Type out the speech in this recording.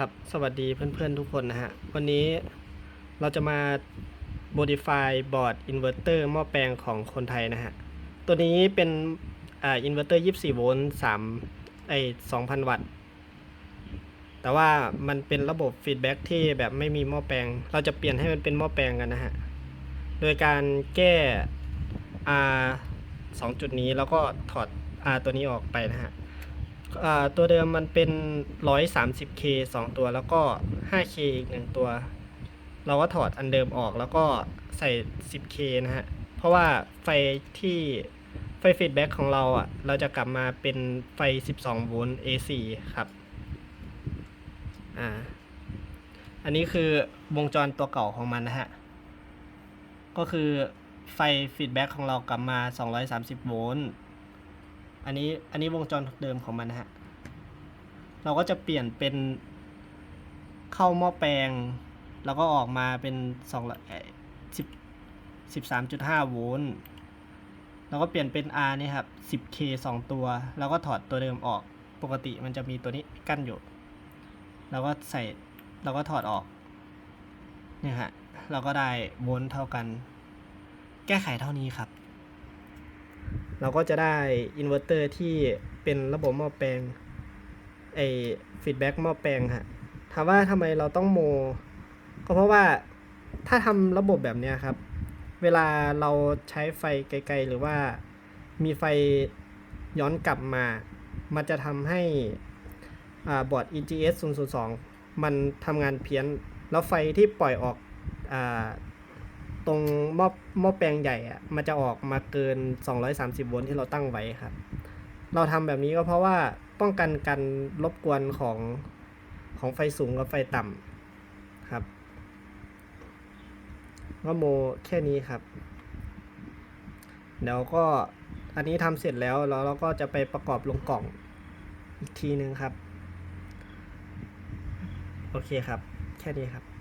ครับ สวัสดีเพื่อนๆทุกคนนะฮะ วันนี้เราจะมา modify บอร์ด inverter หม้อแปลงของคนไทยนะฮะ ตัวนี้เป็นอ่า inverter 24 โวลต์3ไอ2,000 วัตต์ แต่ว่ามันเป็นระบบ feedback ที่แบบไม่มีหม้อแปลง เราจะเปลี่ยนให้มันเป็นหม้อแปลงกันนะฮะ โดยการแก้ R 2จุดนี้แล้วก็ถอด R ตัวนี้ออกไปนะฮะ ตัวเดิมมันเป็น 130K 2 ตัว แล้วก็ 5K อีก 1 ตัว เราก็ถอดอันเดิมออกแล้วก็ใส่ 10K นะฮะ เพราะว่าไฟที่ไฟฟีดแบ็กของเราอะ เราจะกลับมาเป็นไฟ 12 โวลต์ AC ครับ อ่า อันนี้คือวงจรตัวเก่าของมันนะฮะ ก็คือไฟฟีดแบ็กของเรากลับมา 230 โวลต์ อันนี้อันนี้วงจรเดิมของมันนะฮะ เราก็จะเปลี่ยนเป็นเข้าหม้อแปลง แล้วก็ออกมาเป็นสองสิบสิบสามจุดห้าโวลต์แล้วก็เปลี่ยนเป็น R นี่ครับ 10K สองตัว แล้วก็ถอดตัวเดิมออก ปกติมันจะมีตัวนี้กั้นอยู่เราก็ใส่เราก็ถอดออก เนี่ยฮะ เราก็ได้โวลต์เท่ากัน แก้ไขเท่านี้ครับ เราก็จะได้อินเวอร์เตอร์ที่เป็นระบบหม้อแปลงไอฟีดแบ็กหม้อแปลงฮะถามว่าทำไมเราต้องโม ก็เพราะว่าถ้าทำระบบแบบเนี้ยครับ เวลาเราใช้ไฟไกลๆ หรือว่ามีไฟย้อนกลับมา มันจะทำให้อบอร์ด EGS 002 มันทำงานเพี้ยน แล้วไฟที่ปล่อยออกอ ตรงหม้อหม้อแปลงใหญ่อะมันจะออกมาเกิน 230 โวลต์ที่เราตั้งไว้ครับ เราทำแบบนี้ก็เพราะว่าป้องกันการรบกวนของของไฟสูงกับไฟต่ำครับก็โมแค่นี้ครับ เดี๋ยวก็อันนี้ทำเสร็จแล้วแล้วเราก็จะไปประกอบลงกล่องอีกทีนึงครับ โอเคครับ แค่นี้ครับ